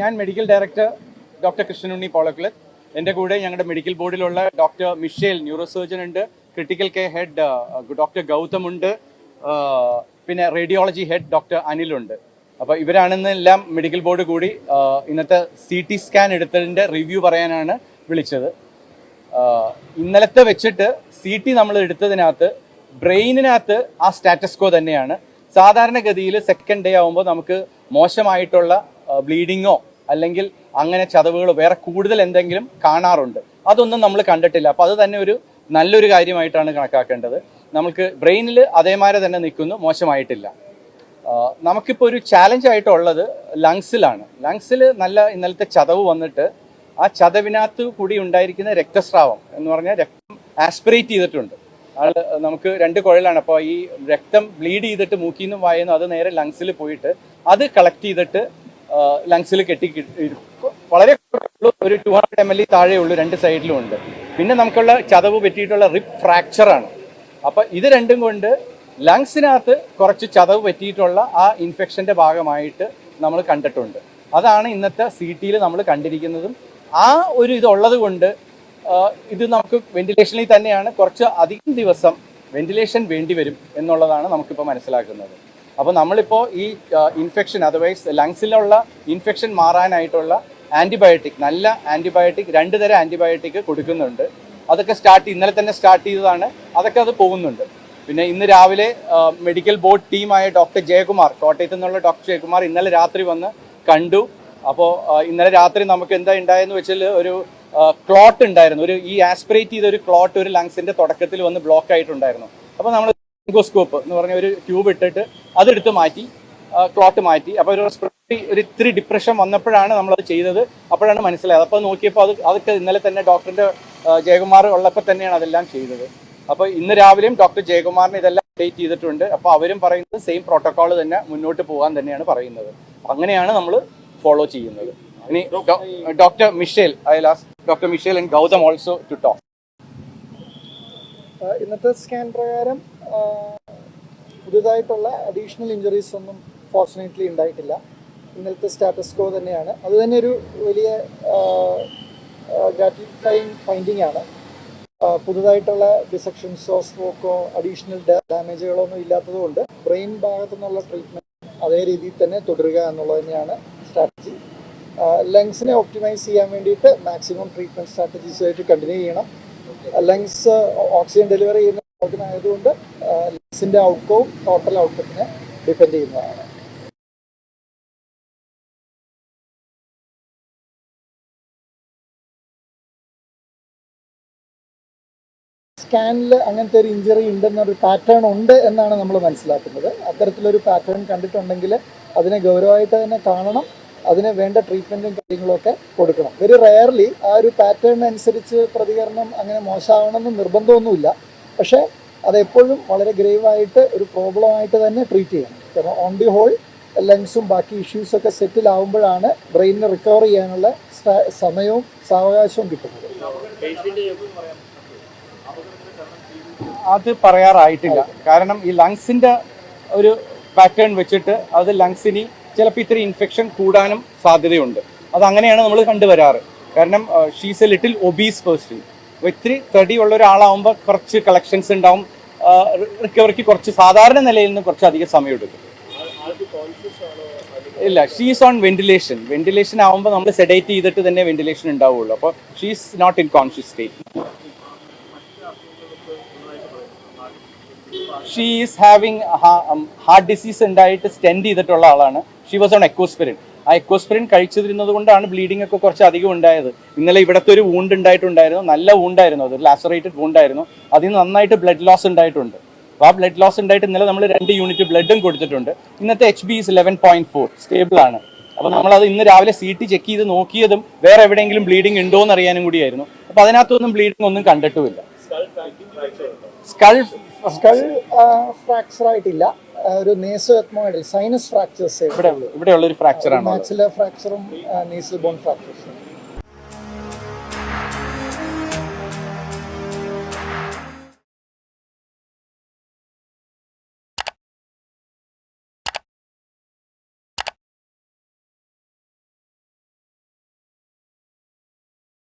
ഞാൻ medical director doctor Krishnanunni Polakkulath എന്റെ കൂടെ ഞങ്ങളുടെ മെഡിക്കൽ ബോർഡിലുള്ള ഡോക്ടർ മിഷേൽ ന്യൂറോ സർജൻ ഉണ്ട് critical care head doctor Gautham ഉണ്ട്. പിന്നെ റേഡിയോളജി ഹെഡ് ഡോക്ടർ അനിലുണ്ട് അപ്പോൾ ഇവരാണെന്നെല്ലാം മെഡിക്കൽ ബോർഡ് കൂടി ഇന്നത്തെ സി ടി സ്കാൻ എടുത്തതിന്റെ റിവ്യൂ പറയാനാണ് വിളിച്ചത്. ഇന്നലത്തെ വെച്ചിട്ട് സി ടി നമ്മൾ എടുത്തതിനകത്ത് ബ്രെയിനിനകത്ത് ആ സ്റ്റാറ്റസ്കോ തന്നെയാണ്. സാധാരണഗതിയിൽ സെക്കൻഡ് ഡേ ആകുമ്പോൾ നമുക്ക് മോശമായിട്ടുള്ള ബ്ലീഡിങ്ങോ അല്ലെങ്കിൽ അങ്ങനെ ചതവുകളോ വേറെ കൂടുതൽ എന്തെങ്കിലും കാണാറുണ്ട്. അതൊന്നും നമ്മൾ കണ്ടിട്ടില്ല. അപ്പോൾ അത് തന്നെ ഒരു നല്ലൊരു കാര്യമായിട്ടാണ് കണക്കാക്കേണ്ടത്. നമുക്ക് ബ്രെയിനിൽ അതേമാതിരി തന്നെ നിൽക്കുന്നു മോശമായിട്ടില്ല. നമുക്കിപ്പോൾ ഒരു ചാലഞ്ച് ആയിട്ടുള്ളത് ലങ്സിലാണ്. ലങ്സിൽ നല്ല ഇന്നലത്തെ ചതവ് വന്നിട്ട് ആ ചതവിനകത്ത് കൂടി ഉണ്ടായിരിക്കുന്ന രക്തസ്രാവം എന്ന് പറഞ്ഞാൽ രക്തം ആസ്പിറേറ്റ് ചെയ്തിട്ടുണ്ട്. ആൾ നമുക്ക് രണ്ട് കുഴലാണ്. അപ്പോൾ ഈ രക്തം ബ്ലീഡ് ചെയ്തിട്ട് മൂക്കിൽ നിന്നും വായുന്നു അത് നേരെ ലങ്സിൽ പോയിട്ട് അത് കളക്ട് ചെയ്തിട്ട് ലങ്സിൽ കെട്ടി വളരെ. ഒരു ടു ഹൺഡ്രഡ് എം എൽ താഴെ താഴെയുള്ളൂ രണ്ട് സൈഡിലും ഉണ്ട്. പിന്നെ നമുക്കുള്ള ചതവ് പറ്റിയിട്ടുള്ള റിപ്പ് ഫ്രാക്ചറാണ് അപ്പൊ ഇത് രണ്ടും കൊണ്ട് ലങ്സിനകത്ത് കുറച്ച് ചതവ് പറ്റിയിട്ടുള്ള ആ ഇൻഫെക്ഷന്റെ ഭാഗമായിട്ട് നമ്മൾ കണ്ടിട്ടുണ്ട്. അതാണ് ഇന്നത്തെ സി ടിയിൽ നമ്മൾ കണ്ടിരിക്കുന്നതും. ആ ഒരു ഇതുള്ളത് കൊണ്ട് ഇത് നമുക്ക് വെന്റിലേഷനിൽ തന്നെയാണ് കുറച്ച് അധികം ദിവസം വെന്റിലേഷൻ വേണ്ടി വരും എന്നുള്ളതാണ് നമുക്കിപ്പോൾ മനസ്സിലാക്കുന്നത്. അപ്പോൾ നമ്മളിപ്പോൾ ഈ ഇൻഫെക്ഷൻ അതർവൈസ് ലങ്സിലുള്ള ഇൻഫെക്ഷൻ മാറാനായിട്ടുള്ള ആന്റിബയോട്ടിക് നല്ല ആന്റിബയോട്ടിക് രണ്ട് തരം ആന്റിബയോട്ടിക് കൊടുക്കുന്നുണ്ട്. അതൊക്കെ സ്റ്റാർട്ട് ഇന്നലെ തന്നെ സ്റ്റാർട്ട് ചെയ്തതാണ്. അതൊക്കെ അത് പോകുന്നുണ്ട്. പിന്നെ ഇന്ന് രാവിലെ മെഡിക്കൽ ബോർഡ് ടീമായ ഡോക്ടർ ജയകുമാർ കോട്ടയത്ത് നിന്നുള്ള ഡോക്ടർ ജയകുമാർ ഇന്നലെ രാത്രി വന്ന് കണ്ടു. അപ്പോൾ ഇന്നലെ രാത്രി നമുക്ക് എന്താ ഉണ്ടായെന്ന് വെച്ചാൽ ഒരു ക്ലോട്ട് ഉണ്ടായിരുന്നു ഒരു ഈ ആസ്പിറേറ്റ് ചെയ്ത ഒരു ക്ലോട്ട് ഒരു ലങ്സിന്റെ തുടക്കത്തിൽ വന്ന് ബ്ലോക്ക് ആയിട്ടുണ്ടായിരുന്നു. അപ്പോൾ നമ്മൾ ബ്രോങ്കോസ്കോപ്പ് എന്ന് പറഞ്ഞ ഒരു ട്യൂബ് ഇട്ടിട്ട് അതെടുത്ത് മാറ്റി ക്ലോട്ട് മാറ്റി. അപ്പോൾ ഒരു റെസ്പിറേറ്ററി ഒരു ഇത്തിരി ഡിപ്രഷൻ വന്നപ്പോഴാണ് നമ്മളത് ചെയ്തത്. അപ്പോഴാണ് മനസ്സിലായത്. അപ്പോൾ നോക്കിയപ്പോൾ അത് അതൊക്കെ ഇന്നലെ തന്നെ ഡോക്ടറിന്റെ ജയകുമാർ ഉള്ളപ്പോൾ തന്നെയാണ് അതെല്ലാം ചെയ്തത്. അപ്പോൾ ഇന്ന് രാവിലെയും ഡോക്ടർ ജയകുമാറിന് ഇതെല്ലാം അപ്ഡേറ്റ് ചെയ്തിട്ടുണ്ട്. അപ്പോൾ അവരും പറയുന്നത് സെയിം പ്രോട്ടോകോൾ തന്നെ മുന്നോട്ട് പോകാൻ തന്നെയാണ് പറയുന്നത്. അങ്ങനെയാണ് നമ്മൾ ഫോളോ ചെയ്യുന്നത്. ഇനി doctor Michelle I last doctor Michelle and Gautam also to talk ഇന്നത്തെ സ്കാൻ പ്രകാരം പുതുതായിട്ടുള്ള അഡീഷണൽ ഇഞ്ചുറീസ് ഒന്നും ഫോർച്ചുനേറ്റ്ലി ഉണ്ടായിട്ടില്ല. ഇന്നലത്തെ സ്റ്റാറ്റസ് കോ തന്നെയാണ്. അത് തന്നെ ഒരു വലിയ ഗ്രാറ്റിഫൈങ് ഫൈൻഡിങ് ആണ്. പുതുതായിട്ടുള്ള ഡിസക്ഷൻസോ സ്ട്രോക്കോ അഡീഷണൽ ഡാമേജുകളോ ഒന്നും ഇല്ലാത്തതുകൊണ്ട് ബ്രെയിൻ ഭാഗത്തു നിന്നുള്ള ട്രീറ്റ്മെന്റ് അതേ രീതിയിൽ തന്നെ തുടരുക എന്നുള്ളത് തന്നെയാണ് സ്ട്രാറ്റജി ലങ്സിനെ ഒപ്റ്റിമൈസ് ചെയ്യാൻ വേണ്ടിയിട്ട് മാക്സിമം ട്രീറ്റ്മെന്റ് സ്ട്രാറ്റജീസുമായിട്ട് കണ്ടിന്യൂ ചെയ്യണം. ലങ്സ് ഓക്സിജൻ ഡെലിവറി ചെയ്യുന്ന ആയതുകൊണ്ട് ലെസിന്റെ ഔട്ട്കവും ടോട്ടൽ ഔട്ട്കത്തിനെ ഡിപ്പെൻഡ് ചെയ്യുന്നതാണ്. സ്കാനിൽ അങ്ങനത്തെ ഒരു ഇഞ്ചറി ഉണ്ടെന്നൊരു പാറ്റേൺ ഉണ്ട് എന്നാണ് നമ്മൾ മനസ്സിലാക്കുന്നത്. അത്തരത്തിലൊരു പാറ്റേൺ കണ്ടിട്ടുണ്ടെങ്കിൽ അതിനെ ഗൗരവമായിട്ട് തന്നെ കാണണം അതിന് വേണ്ട ട്രീറ്റ്മെന്റും കാര്യങ്ങളൊക്കെ കൊടുക്കണം. വെരി റെയർലി ആ ഒരു പാറ്റേൺ അനുസരിച്ച് പ്രതികരണം അങ്ങനെ മോശമാവണമെന്ന് നിർബന്ധമൊന്നുമില്ല. പക്ഷേ അതെപ്പോഴും വളരെ ഗ്രേവായിട്ട് ഒരു പ്രോബ്ലമായിട്ട് തന്നെ ട്രീറ്റ് ചെയ്യണം. കാരണം ഓൺ ദി ഹോൾ ലങ്സും ബാക്കി ഇഷ്യൂസൊക്കെ സെറ്റിൽ ആവുമ്പോഴാണ് ബ്രെയിനിന് റിക്കവർ ചെയ്യാനുള്ള സമയവും സാവകാശവും കിട്ടുന്നത്. അത് പറയാറായിട്ടില്ല. കാരണം ഈ ലങ്സിന്റെ ഒരു പാറ്റേൺ വെച്ചിട്ട് അത് ലങ്സിന് ചിലപ്പോൾ ഇത്തിരി ഇൻഫെക്ഷൻ കൂടാനും സാധ്യതയുണ്ട്. അത് അങ്ങനെയാണ് നമ്മൾ കണ്ടുവരാറ്. കാരണം she's a little obese person അപ്പോൾ തടിയുള്ള ഒരാളാവുമ്പോൾ കുറച്ച് കളക്ഷൻസ് ഉണ്ടാവും. റിക്കവറിക്ക് കുറച്ച് സാധാരണ നിലയിൽ നിന്ന് കുറച്ച് അധികം സമയം എടുക്കും. ഇല്ല ഷീസ് ഓൺ വെന്റിലേഷൻ വെന്റിലേഷൻ ആവുമ്പോൾ നമ്മൾ സെഡേറ്റ് ചെയ്തിട്ട് തന്നെ വെന്റിലേഷൻ ഉണ്ടാവുള്ളൂ. അപ്പോൾ she's not in conscious state she is having heart disease ഉണ്ടായിട്ട് സ്റ്റെൻഡ് ചെയ്തിട്ടുള്ള ആളാണ്. ഷീ വാസ് ഓൺ എക്കോസ്പിരിൻ ആ എക്കോസ്പ്രിൻ കഴിച്ചിരുന്നത് കൊണ്ടാണ് ബ്ലീഡിംഗ് ഒക്കെ കുറച്ച് അധികം ഉണ്ടായത്. ഇന്നലെ ഇവിടത്തെ ഒരു വൂണ്ട് ഉണ്ടായിട്ടുണ്ടായിരുന്നു. നല്ല വൂണ്ടായിരുന്നു അത്. ലാസറേറ്റഡ് വൂണ്ടായിരുന്നു അതിൽ നിന്ന് നന്നായിട്ട് ബ്ലഡ് ലോസ് ഉണ്ടായിട്ടുണ്ട്. അപ്പോൾ ആ ബ്ലഡ് ലോസ് ഉണ്ടായിട്ട് ഇന്നലെ നമ്മൾ രണ്ട് യൂണിറ്റ് ബ്ലഡും കൊടുത്തിട്ടുണ്ട്. ഇന്നത്തെ H B is eleven point four stable ആണ്. അപ്പോൾ നമ്മളത് ഇന്ന് രാവിലെ സി ടി ചെക്ക് ചെയ്ത് നോക്കിയതും വേറെ എവിടെയെങ്കിലും ബ്ലീഡിംഗ് ഉണ്ടോ എന്ന് അറിയാനും കൂടിയായിരുന്നു. അപ്പോൾ അതിനകത്തൊന്നും ബ്ലീഡിംഗ് ഒന്നും കണ്ടിട്ടുമില്ല. സ്കൾ സ്കൾ ഫ്രാക്ചർ ആയിട്ടില്ല. ആ, ഒരു നേസോ എത്മോയിഡൽ സൈനസ് ഫ്രാക്ചേഴ്സ് ഇവിടെ ഇവിടെയുള്ള ഒരു ഫ്രാക്ചർ ആണ് മാക്സിലർ ഫ്രാക്ചറും നീസൽ ബോൺ ഫ്രാക്ചേഴ്സും